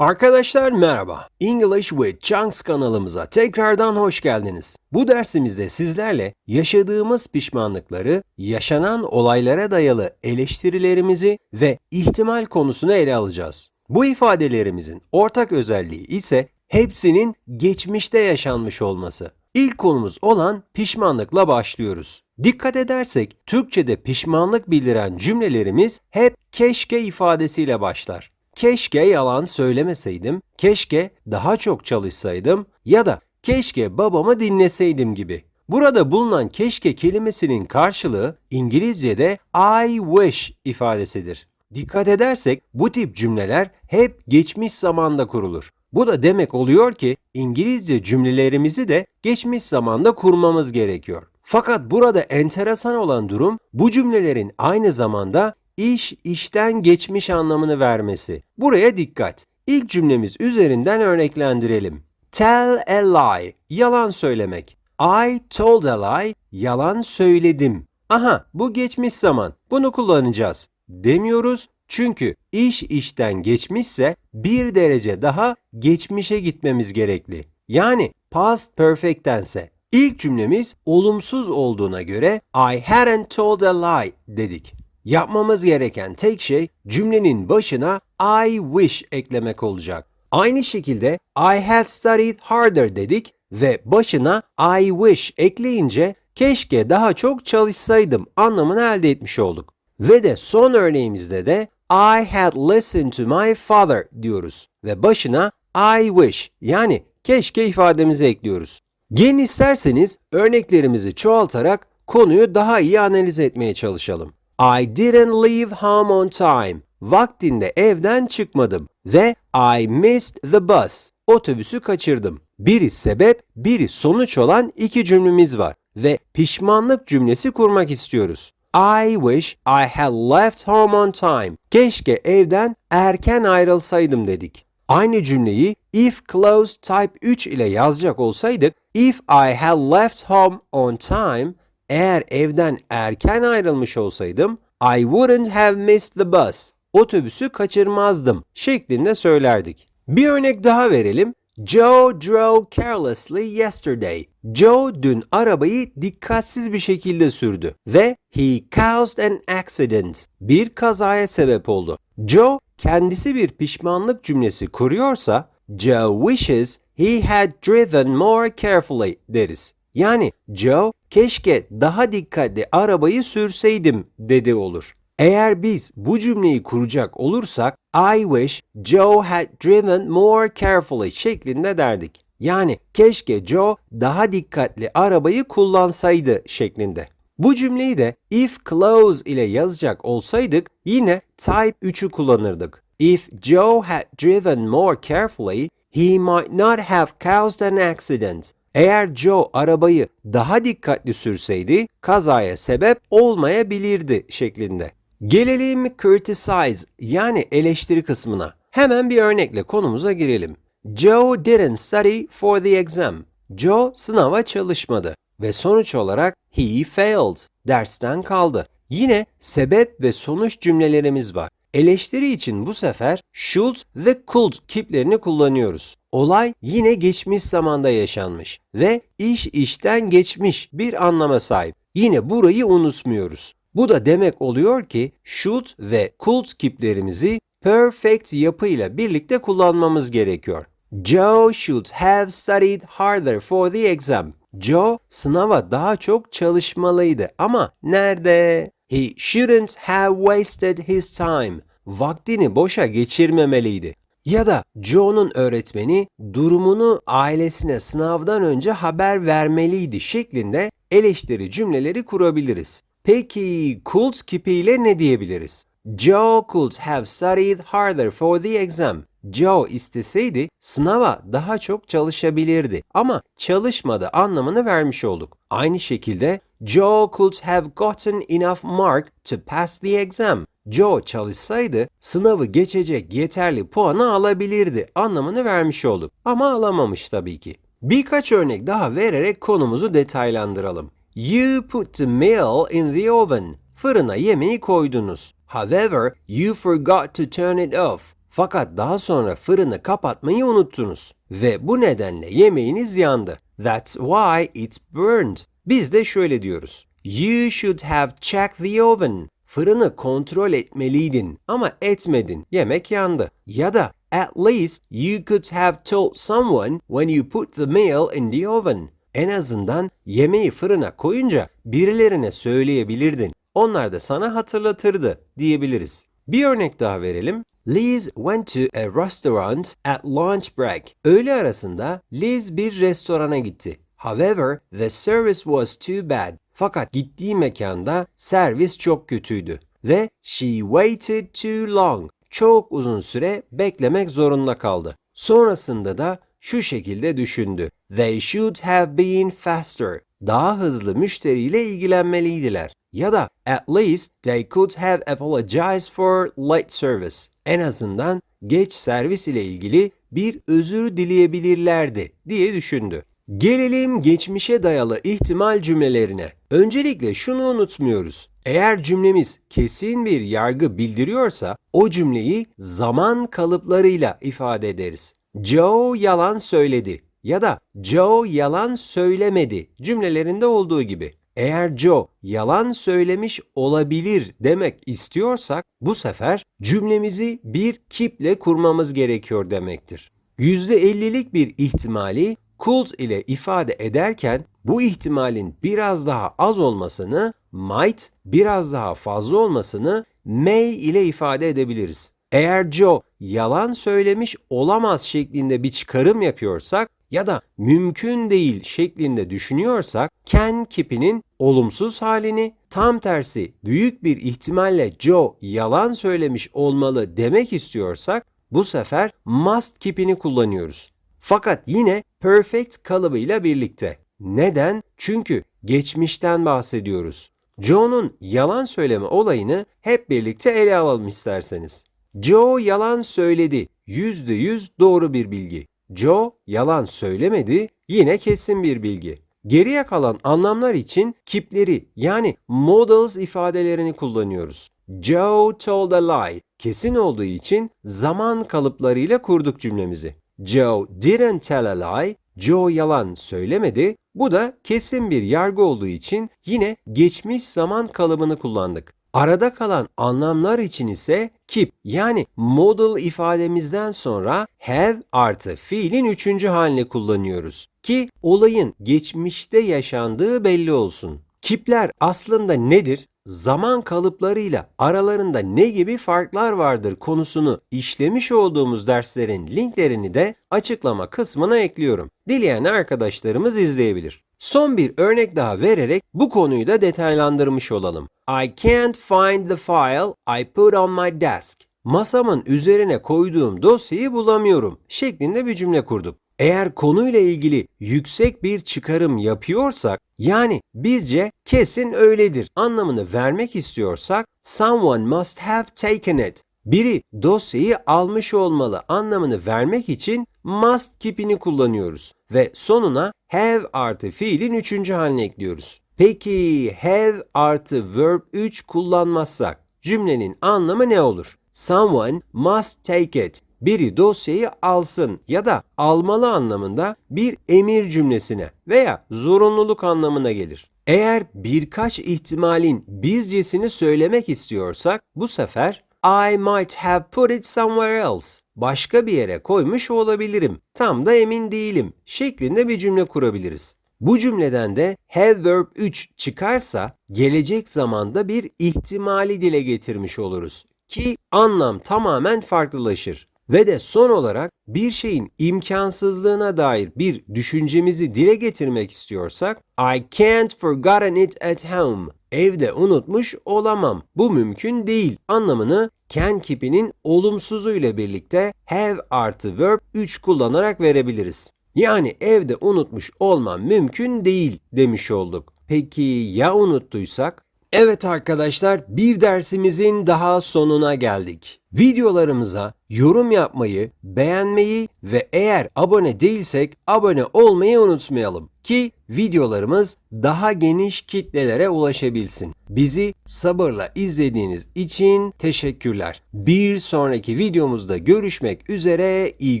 Arkadaşlar merhaba. English with Chunks kanalımıza tekrardan hoş geldiniz. Bu dersimizde sizlerle yaşadığımız pişmanlıkları, yaşanan olaylara dayalı eleştirilerimizi ve ihtimal konusunu ele alacağız. Bu ifadelerimizin ortak özelliği ise hepsinin geçmişte yaşanmış olması. İlk konumuz olan pişmanlıkla başlıyoruz. Dikkat edersek Türkçe'de pişmanlık bildiren cümlelerimiz hep keşke ifadesiyle başlar. Keşke yalan söylemeseydim, keşke daha çok çalışsaydım ya da keşke babamı dinleseydim gibi. Burada bulunan keşke kelimesinin karşılığı İngilizce'de I wish ifadesidir. Dikkat edersek bu tip cümleler hep geçmiş zamanda kurulur. Bu da demek oluyor ki İngilizce cümlelerimizi de geçmiş zamanda kurmamız gerekiyor. Fakat burada enteresan olan durum bu cümlelerin aynı zamanda iş işten geçmiş anlamını vermesi. Buraya dikkat. İlk cümlemiz üzerinden örneklendirelim. Tell a lie, yalan söylemek. I told a lie, yalan söyledim. Aha, bu geçmiş zaman. Bunu kullanacağız. Demiyoruz çünkü iş işten geçmişse bir derece daha geçmişe gitmemiz gerekli. Yani past perfect tense. İlk cümlemiz olumsuz olduğuna göre I hadn't told a lie dedik. Yapmamız gereken tek şey cümlenin başına I wish eklemek olacak. Aynı şekilde I had studied harder dedik ve başına I wish ekleyince keşke daha çok çalışsaydım anlamını elde etmiş olduk. Ve de son örneğimizde de I had listened to my father diyoruz ve başına I wish yani keşke ifademizi ekliyoruz. Gelin isterseniz örneklerimizi çoğaltarak konuyu daha iyi analiz etmeye çalışalım. I didn't leave home on time. Vaktinde evden çıkmadım ve I missed the bus. Otobüsü kaçırdım. Biri sebep, biri sonuç olan iki cümlemiz var ve pişmanlık cümlesi kurmak istiyoruz. I wish I had left home on time. Keşke evden erken ayrılsaydım dedik. Aynı cümleyi if clause type 3 ile yazacak olsaydık if I had left home on time eğer evden erken ayrılmış olsaydım I wouldn't have missed the bus. Otobüsü kaçırmazdım şeklinde söylerdik. Bir örnek daha verelim. Joe drove carelessly yesterday. Joe dün arabayı dikkatsiz bir şekilde sürdü ve he caused an accident. Bir kazaya sebep oldu. Joe kendisi bir pişmanlık cümlesi kuruyorsa Joe wishes he had driven more carefully deriz. Yani Joe keşke daha dikkatli arabayı sürseydim dedi olur. Eğer biz bu cümleyi kuracak olursak I wish Joe had driven more carefully şeklinde derdik. Yani keşke Joe daha dikkatli arabayı kullansaydı şeklinde. Bu cümleyi de if clause ile yazacak olsaydık yine type 3'ü kullanırdık. If Joe had driven more carefully, he might not have caused an accident. Eğer Joe arabayı daha dikkatli sürseydi kazaya sebep olmayabilirdi şeklinde. Gelelim criticize yani eleştiri kısmına. Hemen bir örnekle konumuza girelim. Joe didn't study for the exam. Joe sınava çalışmadı ve sonuç olarak he failed. Dersten kaldı. Yine sebep ve sonuç cümlelerimiz var. Eleştiri için bu sefer should ve could kiplerini kullanıyoruz. Olay yine geçmiş zamanda yaşanmış ve iş işten geçmiş bir anlama sahip. Yine burayı unutmuyoruz. Bu da demek oluyor ki should ve could kiplerimizi perfect yapıyla birlikte kullanmamız gerekiyor. Joe should have studied harder for the exam. Joe sınava daha çok çalışmalıydı ama nerede? He shouldn't have wasted his time. Vaktini boşa geçirmemeliydi. Ya da Joe'nun öğretmeni durumunu ailesine sınavdan önce haber vermeliydi şeklinde eleştiri cümleleri kurabiliriz. Peki could kipiyle ne diyebiliriz? Joe could have studied harder for the exam. Joe isteseydi sınava daha çok çalışabilirdi ama çalışmadı anlamını vermiş olduk. Aynı şekilde Joe could have gotten enough mark to pass the exam. Joe çalışsaydı sınavı geçecek yeterli puanı alabilirdi anlamını vermiş olduk. Ama alamamış tabii ki. Birkaç örnek daha vererek konumuzu detaylandıralım. You put the meal in the oven. Fırına yemeği koydunuz. However, you forgot to turn it off. Fakat daha sonra fırını kapatmayı unuttunuz ve bu nedenle yemeğiniz yandı. That's why it's burned. Biz de şöyle diyoruz. You should have checked the oven. Fırını kontrol etmeliydin ama etmedin. Yemek yandı. Ya da at least you could have told someone when you put the meal in the oven. En azından yemeği fırına koyunca birilerine söyleyebilirdin. Onlar da sana hatırlatırdı diyebiliriz. Bir örnek daha verelim. Liz went to a restaurant at lunch break. Öğle arasında Liz bir restorana gitti. However, the service was too bad. Fakat gittiği mekanda servis çok kötüydü ve she waited too long. Çok uzun süre beklemek zorunda kaldı. Sonrasında da şu şekilde düşündü. They should have been faster. Daha hızlı müşteriyle ilgilenmeliydiler. Ya da at least they could have apologized for late service. En azından geç servis ile ilgili bir özür dileyebilirlerdi diye düşündü. Gelelim geçmişe dayalı ihtimal cümlelerine. Öncelikle şunu unutmuyoruz. Eğer cümlemiz kesin bir yargı bildiriyorsa o cümleyi zaman kalıplarıyla ifade ederiz. Joe yalan söyledi ya da Joe yalan söylemedi cümlelerinde olduğu gibi. Eğer Joe yalan söylemiş olabilir demek istiyorsak bu sefer cümlemizi bir kiple kurmamız gerekiyor demektir. %50'lik bir ihtimali could ile ifade ederken bu ihtimalin biraz daha az olmasını might, biraz daha fazla olmasını may ile ifade edebiliriz. Eğer Joe yalan söylemiş olamaz şeklinde bir çıkarım yapıyorsak ya da mümkün değil şeklinde düşünüyorsak can kipinin olumsuz halini tam tersi büyük bir ihtimalle Joe yalan söylemiş olmalı demek istiyorsak bu sefer must kipini kullanıyoruz. Fakat yine perfect kalıbıyla birlikte. Neden? Çünkü geçmişten bahsediyoruz. Joe'nun yalan söyleme olayını hep birlikte ele alalım isterseniz. Joe yalan söyledi. %100 doğru bir bilgi. Joe yalan söylemedi. Yine kesin bir bilgi. Geriye kalan anlamlar için kipleri yani models ifadelerini kullanıyoruz. Joe told a lie. Kesin olduğu için zaman kalıplarıyla kurduk cümlemizi. Joe didn't tell a lie. Joe yalan söylemedi. Bu da kesin bir yargı olduğu için yine geçmiş zaman kalıbını kullandık. Arada kalan anlamlar için ise keep yani model ifademizden sonra have artı fiilin üçüncü halini kullanıyoruz ki olayın geçmişte yaşandığı belli olsun. Kipler aslında nedir? Zaman kalıplarıyla aralarında ne gibi farklar vardır konusunu işlemiş olduğumuz derslerin linklerini de açıklama kısmına ekliyorum. Dileyen arkadaşlarımız izleyebilir. Son bir örnek daha vererek bu konuyu da detaylandırmış olalım. I can't find the file I put on my desk. Masamın üzerine koyduğum dosyayı bulamıyorum şeklinde bir cümle kurduk. Eğer konuyla ilgili yüksek bir çıkarım yapıyorsak, yani bizce kesin öyledir anlamını vermek istiyorsak, someone must have taken it. Biri dosyayı almış olmalı anlamını vermek için must kipini kullanıyoruz ve sonuna have artı fiilin üçüncü haline ekliyoruz. Peki have artı verb 3 kullanmazsak cümlenin anlamı ne olur? Someone must take it. Biri dosyayı alsın ya da almalı anlamında bir emir cümlesine veya zorunluluk anlamına gelir. Eğer birkaç ihtimalin bizcesini söylemek istiyorsak bu sefer I might have put it somewhere else. Başka bir yere koymuş olabilirim. Tam da emin değilim şeklinde bir cümle kurabiliriz. Bu cümleden de have verb 3 çıkarsa gelecek zamanda bir ihtimali dile getirmiş oluruz ki anlam tamamen farklılaşır. Ve de son olarak bir şeyin imkansızlığına dair bir düşüncemizi dile getirmek istiyorsak I can't forgotten it at home. Evde unutmuş olamam. Bu mümkün değil anlamını can kipinin olumsuzu ile birlikte have artı verb 3 kullanarak verebiliriz. Yani evde unutmuş olmam mümkün değil demiş olduk. Peki ya unuttuysak? Evet arkadaşlar, bir dersimizin daha sonuna geldik. Videolarımıza yorum yapmayı, beğenmeyi ve eğer abone değilsek abone olmayı unutmayalım ki videolarımız daha geniş kitlelere ulaşabilsin. Bizi sabırla izlediğiniz için teşekkürler. Bir sonraki videomuzda görüşmek üzere, iyi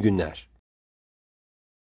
günler.